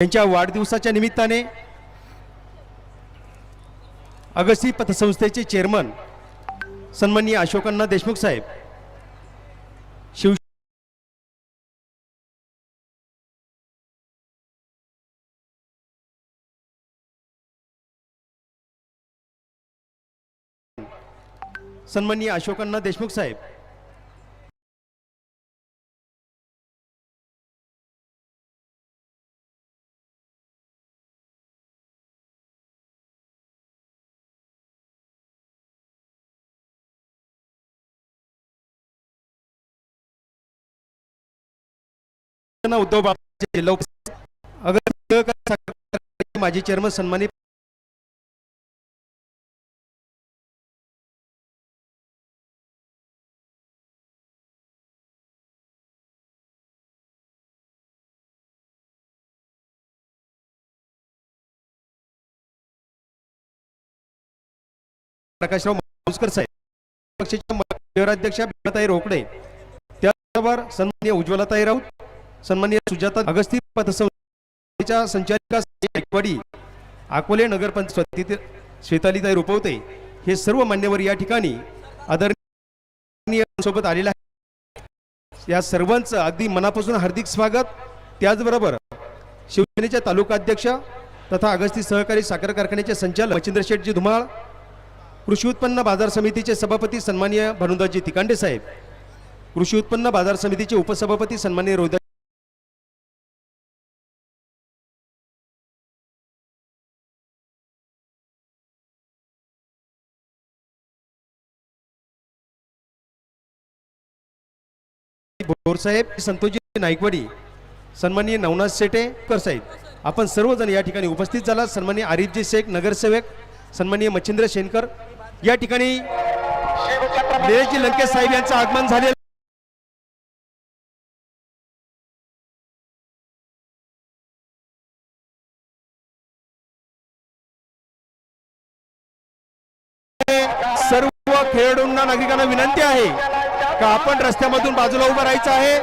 त्यांच्या वाढदिवसाच्या निमित्ताने अगस्ती पतसंस्थेचे चेअरमन सन्माननीय अशोकांना देशमुख साहेब शिव सन्माननीय अशोकांना देशमुख साहेब उद्धव बाबाचे जिल्हा अगर माजी चेअरमन सन्मानित प्रकाशराव मालुसकर साहेब पक्षाच्या शहराध्यक्षा रोकडे त्याचबरोबर सन्मान्य उज्ज्वलताई राऊत सन्माननीय सुजाता अगस्ती पतसंस्थेच्या संचालिका एकवाडी अकोले नगरपंचायत श्वेतालीताई रुपवते. हे सर्व मान्यवर या ठिकाणी आदरणीय सोबत आलेले आहे या सर्वांचं अगदी मनापासून हार्दिक स्वागत. त्याचबरोबर शिवसेनेच्या तालुकाध्यक्ष तथा अगस्ती सहकारी साखर कारखान्याचे संचालक मच्छिंद्र शेठजी धुमाळ कृषी उत्पन्न बाजार समितीचे सभापती सन्माननीय भानुदासजी तिकांडे साहेब कृषी उत्पन्न बाजार समितीचे उपसभापती सन्माननीय रोहिदा भोरसाहेब संतोषजी नाईकवाडी सन्माननीय नवनाथ शेटे कर साहेब. आपण सर्वजण या ठिकाणी उपस्थित झाला. सन्मान्य आरिफजी शेख नगरसेवक सन्माननीय मच्छिंद्र शेनकर या ठिकाणी निलेशजी लंकेश साहेब यांचं आगमन झाले सर्व खेळाडूंना नागरिकांना विनंती आहे. का आपण रस्त्यामधून बाजूला उभं राहायचं आहे.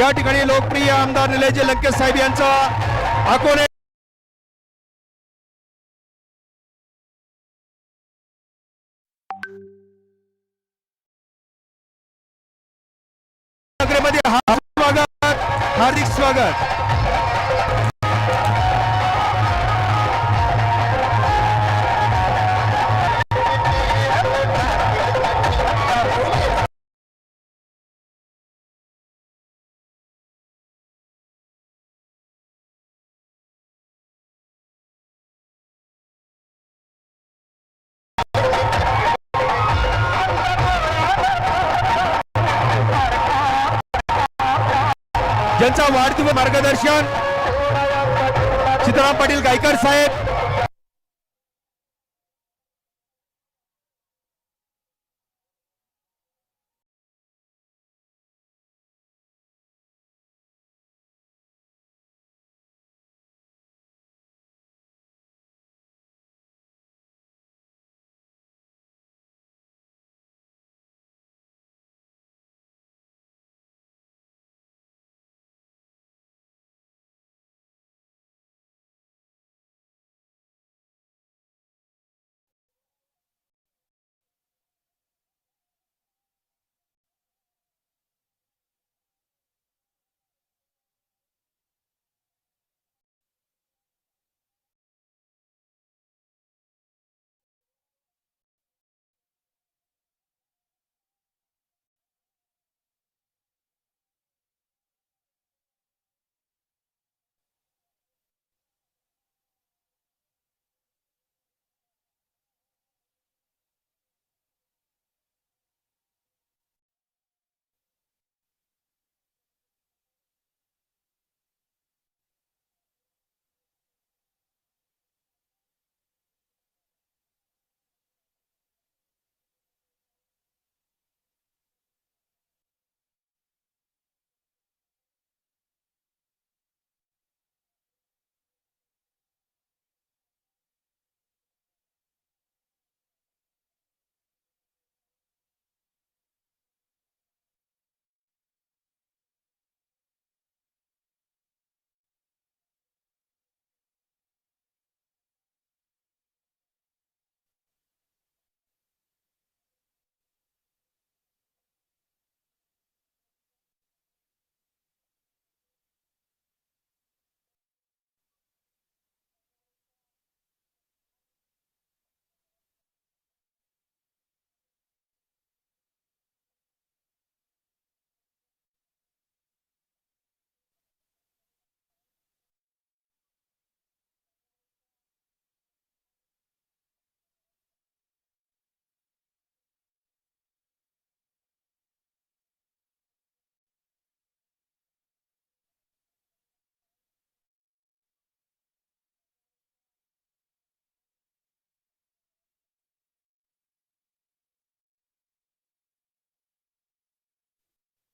या ठिकाणी लोकप्रिय आमदार निलयजी लंकेश साहेब यांचा अकोले स्वागत. हार्दिक स्वागत. ज्यांचा वाढदिवस मार्गदर्शन. सीताराम पाटील गायकर साहेब.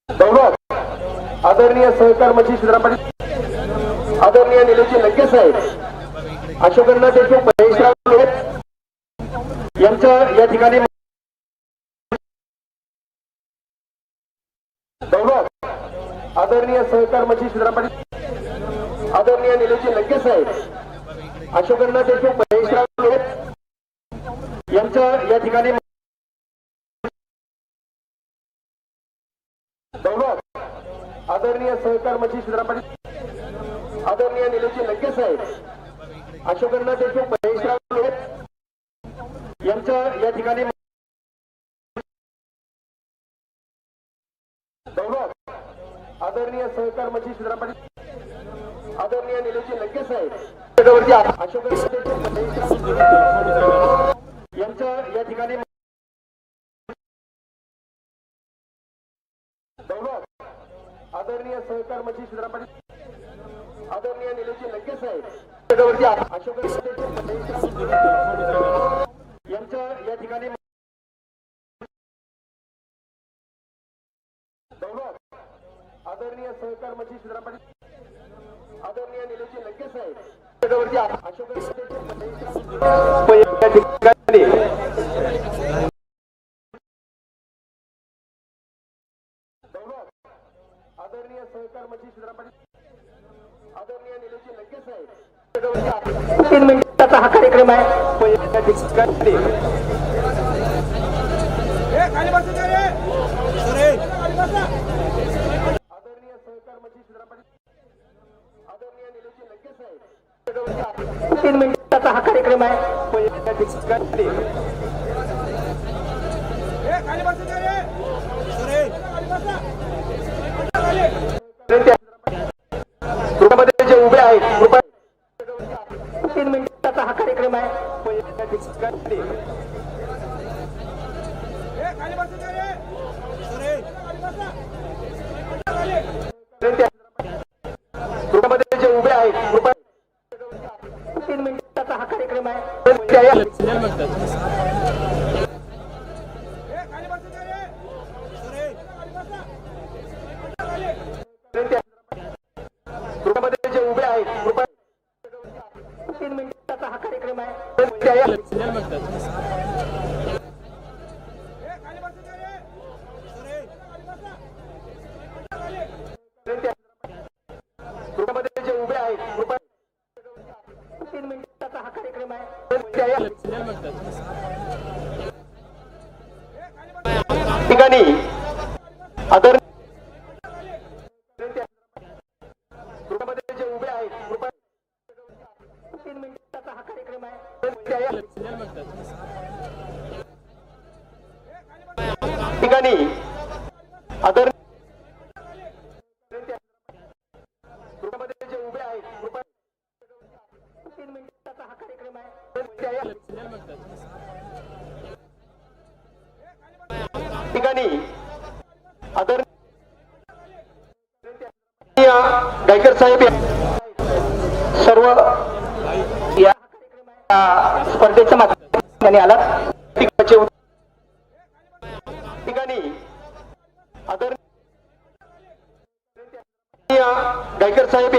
गौरव आदरणीय सहकार मंत्री छत्रपती आदरणीय निलेशजी लंके साहेब. अशोकअण्णा देखील महेशराव यांच्या या ठिकाणी गौरव आदरणीय सहकार मंत्री छत्रपती आदरणीय निलेशजी लंके साहेब. अशोकअण्णा देखील महेशराव यांचं यांच्या या ठिकाणी आदरणीय सहकार मंत्री छत्रपती आदरणीय निलेशजी लंके साहेब अशोकअण्णा देशमुख महेशराव लोक यांच्या या ठिकाणी आदरणीय सहकार मंत्री छत्रपती आदरणीय निलेशजी लंके साहेब त्याच्यावरती देशमुख महेशराव यांच्या या ठिकाणी सहकार मंत्री छत्रपती आदरणीय निलेशजी लंके साहेब अशोक यांच्या या ठिकाणी आदरणीय सहकार मंत्री छत्रपती आदरणीय निलेशजी लंके साहेब अशोक या ठिकाणी आहे पण या ठिकाणी गृहामध्ये जे उभे आहेत कृपया तीन मिनिटाचा हा कार्यक्रम आहे पण या आहे जे उभे आहेत कृपया तीन मिनिटाचा हा कार्यक्रम आहे ठिकाणी आदर ठिकाणी आदर साहेब सर्व या स्पर्धेच्या माध्यमाने आला ठिकाणी आदरणीय गायकर साहेब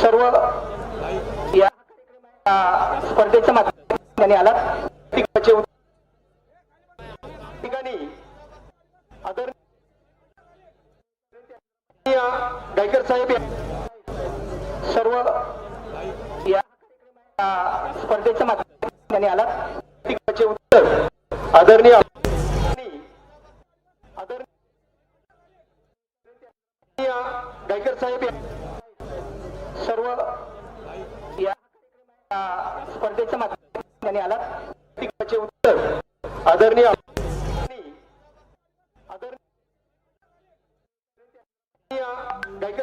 सर्व या स्पर्धेच्या माध्यमाने आला ठिकाणचे उत- ठिकाणी आदर डायकर साहेब सर्व या स्पर्धेच्या माध्यमाने आला. उत्तर आदरणीय आदरणीय गायकर साहेब सर्व या स्पर्धेच्या माध्यमाने आला. उत्तर आदरणीय गायकर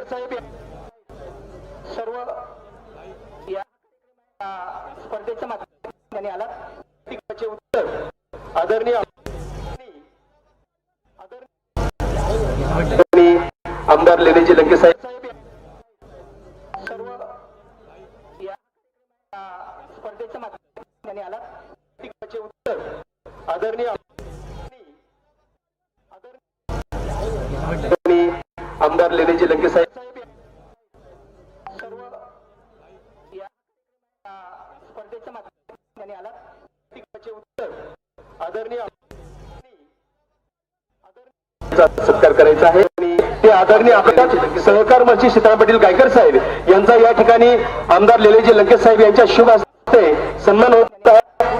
साहेब सर्व या या स्पर्धेच्या माध्यमाने आला. ठिकाणचे उत्तर आदरणीय आमदार लेनेजी लंके साहेब. सर्व या या स्पर्धेच्या माध्यमाने आला. ठिकाणचे उत्तर आदरणीय आमदार लेणीजी लंके साहेब. आदरणीय सत्कार करायचा आहे. आणि ते आदरणीय आपल्या सहकार मंत्री सीताराम पाटील गायकर साहेब यांचा या ठिकाणी आमदार लेलेजी लंकेश साहेब यांच्या शुभ हस्ते सन्मान होत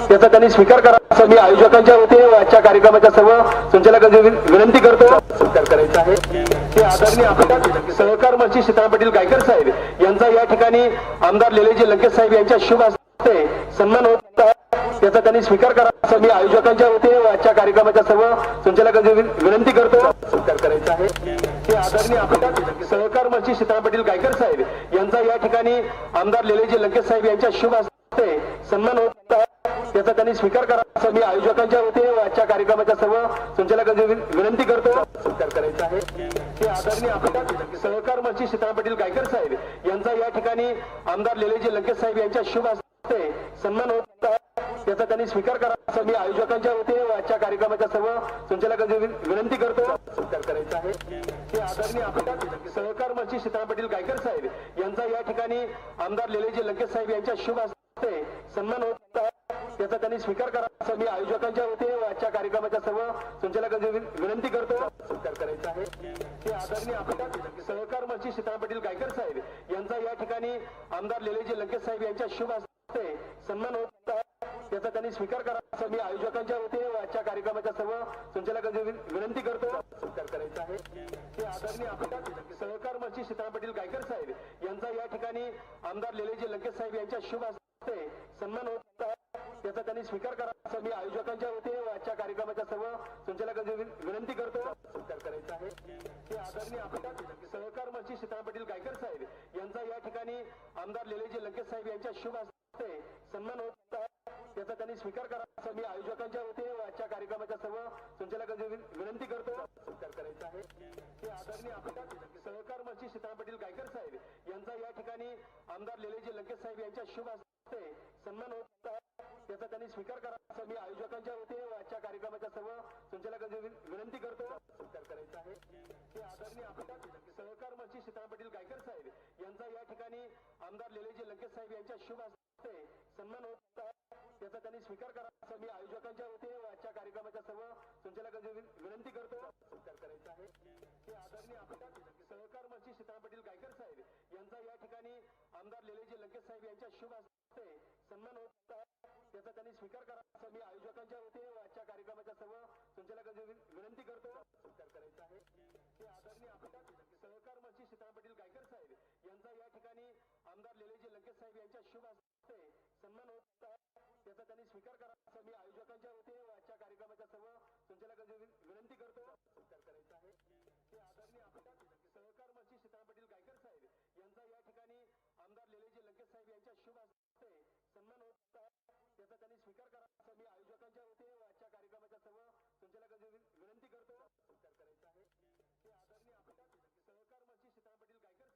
त्याचा त्यांनी स्वीकार करा. असं मी आयोजकांच्या वतीने आजच्या कार्यक्रमाच्या सर्व संचालकांची विनंती करतो. सत्कार करायचा आहे. आदरणीय आपल्या सहकार मंत्री सीताराम पाटील गायकर साहेब यांचा या ठिकाणी आमदार लेलेजी लंकेश साहेब यांच्या शुभ हस्ते सन्मान होत त्याचा त्यांनी स्वीकार करा असं मी आयोजकांच्या वतीने आजच्या कार्यक्रमाच्या सर्व संचालकांची विनंती करतो. सत्कार करायचा आहे. ते आदरणीय आपल्या सहकार मंत्री सीताराम पाटील गायकर साहेब यांचा या ठिकाणी आमदार लेलेजी लंकेश साहेब यांच्या शुभ हस्ते सन्मान होत त्याचा त्यांनी स्वीकार करा असं मी आयोजकांच्या वतीने आजच्या कार्यक्रमाच्या सर्व संचालकांची विनंती करतो. सत्कार करायचा आहे. ते आदरणीय आपल्या सहकार मंत्री सीताराम पाटील गायकर साहेब यांचा या ठिकाणी आमदार लेलेजी लंकेश साहेब यांच्या शुभ हस्ते सन्मान होत त्याचा त्यांनी स्वीकार करा असं मी आयोजकांच्या वतीने व आजच्या कार्यक्रमाच्या सर्व संचालकांची विनंती करतो. सत्कार करायचा आहे. ते आदरणीय आपल्या सहकार मंत्री सीताराम पाटील गायकर साहेब यांचा या ठिकाणी आमदार लेलेजी लंकेश साहेब यांच्या शुभ हस्ते सन्मान होत आहे. त्याचा त्यांनी स्वीकार करा. असं मी आयोजकांच्या वतीने आजच्या कार्यक्रमाच्या सर्व संचालकांची विनंती करतो. स्वीकार करायचा आहे. ते आदरणीय आपल्या सहकार मंत्री सीताराम पाटील गायकर साहेब यांचा या ठिकाणी आमदार लेलेजी लंकेश साहेब यांच्या शुभ हस्ते सन्मान होत आहे. त्याचा त्यांनी स्वीकार करा. असं मी आयोजकांच्या वतीने आजच्या कार्यक्रमाच्या सर्व संचालकांची विनंती करतो. स्वीकार करायचा आहे. ते आदरणीय आपल्या सहकार मंत्री सीताराम पाटील गायकर साहेब यांचा या ठिकाणी आमदार लेलेजी लंकेश साहेब यांच्या शुभ हस्ते सन्मान होत आहे. त्याचा त्यांनी स्वीकार करा असं मी आयोजकांच्या वतीने आजच्या कार्यक्रमाच्या सर्व संचालकांची विनंती करतो. सत्कार करायचा आहे. ते आदरणीय आपल्या सहकार मंत्री सीताराम पाटील गायकर साहेब यांचा या ठिकाणी आमदार लेलेजी लंकेश साहेब यांच्या शुभ हस्ते सन्मान होत आहे. त्याचा त्यांनी स्वीकार करा असं मी आयोजकांच्या वतीने आजच्या कार्यक्रमाच्या सर्व संचालकांची विनंती करतो. सत्कार करायचा आहे. ते आदरणीय आपल्या सहकार मंत्री सीताराम पाटील गायकर साहेब यांचा या ठिकाणी आमदार लेलेजी लंकेश साहेब यांच्या शुभ हस्ते सन्मान होत आहे त्याचा त्यांनी स्वीकार करा. असं मी आयोजकांच्या वतीने व आजच्या कार्यक्रमाच्या सर्व संचालकांची विनंती करतो. स्वीकार करायचा आहे. ते आदरणीय आमदार सहकार मंत्री सीताराम पाटील गायकर साहेब यांचा या ठिकाणी आमदार लेलेजी लंकेश साहेब यांच्या शुभ हस्ते सन्मान होत आहे. त्याचा त्यांनी स्वीकार करा. असं मी आयोजकांच्या वतीने व आजच्या कार्यक्रमाच्या सर्व संचालकांची विनंती करतो. स्वीकार करायचा आहे. ते आदरणीय आमदार सहकार मंत्री सीताराम पाटील गायकर साहेब यांचा या ठिकाणी आमदार लेलेजी लंकेश साहेब यांच्या शुभ हस्ते सन्मान होत स्वीकार करा. असं मी आयोजकांच्या वतीने आजच्या कार्यक्रमाच्या सर्व संचालकांची विनंती करतो. स्वीकार करायचा आहे. ते आदरणीय आपल्या सहकार मंत्री सीताराम पाटील गायकर साहेब यांचा या ठिकाणी आमदार लेलेजी लंकेश साहेब यांच्या शुभ हस्ते सन्मान होत आहे. त्याचा त्यांनी स्वीकार करा. असं मी आयोजकांच्या वतीने आजच्या कार्यक्रमाच्या सर्व संचालकांची विनंती करतो. स्वीकार करायचा आहे. ते आदरणीय आपल्या सहकार मंत्री सीताराम पाटील गायकर साहेब यांचा या ठिकाणी आमदार लेलेजी लंकेश साहेब यांच्या शुभ